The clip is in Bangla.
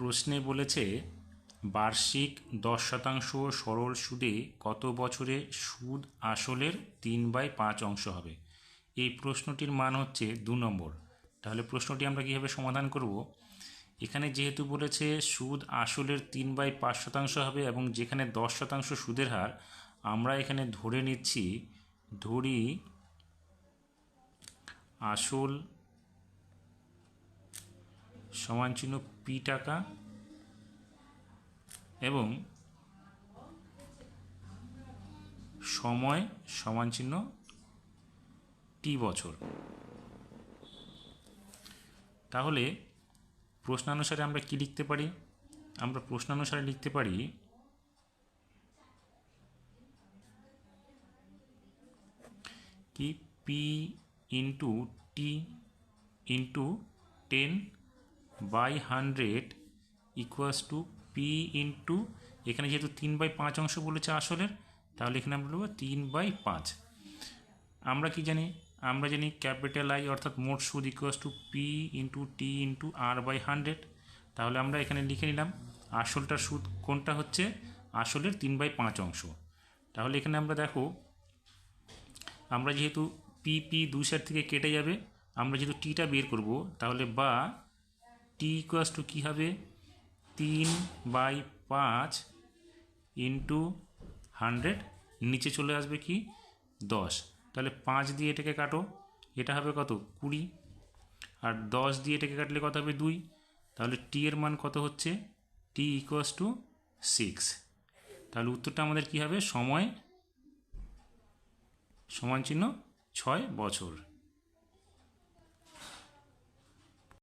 প্রশ্নে বলেছে, বার্ষিক দশ শতাংশ সরল সুদে কত বছরে সুদ আসলের তিন বাই পাঁচ অংশ হবে? এই প্রশ্নটির মান হচ্ছে দু নম্বর। তাহলে প্রশ্নটি আমরা কীভাবে সমাধান করব? এখানে যেহেতু বলেছে সুদ আসলের তিন বাই পাঁচ শতাংশ হবে এবং যেখানে দশ শতাংশ সুদের হার, আমরা এখানে ধরে নিচ্ছি, ধরি আসল সমান চিহ্ন পি টাকা এবং সময় সমান চিহ্ন টি বছর। তাহলে প্রশ্নানুসারে আমরা কি লিখতে পারি? আমরা প্রশ্নানুসারে লিখতে পারি কি P into T into ten by hundred equals to P into এখানে যেহেতু তিন বাই পাঁচ অংশ বলেছে আসলের, তাহলে এখানে আমরা বলব তিন বাই পাঁচ। আমরা কি জানি? আমরা জানি ক্যাপিটাল আই অর্থাৎ মোট সুদ equals to P into T into R by hundred তাহলে আমরা এখানে লিখে নিলাম আসলটার সুদ কোনটা হচ্ছে? আসলের তিন বাই পাঁচ অংশ। তাহলে এখানে আমরা দেখো, আমরা যেহেতু পি পি দুই সাইড থেকে কেটে যাবে, আমরা যেহেতু টিটা বের করব, তাহলে বা টি ইকুয়াস টু কী হবে? তিন বাই পাঁচ ইন্টু হান্ড্রেড নিচে চলে আসবে কি? দশ। তাহলে পাঁচ দিয়ে এটাকে কাটো। এটা হবে কত? কুড়ি। আর দশ দিয়ে এটাকে কাটলে কত হবে? দুই। তাহলে টি এর মান কত হচ্ছে? টি ইকুয়াস টু সিক্স তাহলে উত্তরটা আমাদের কী হবে? সময়। সমান চিহ্ন, ছয় বছর।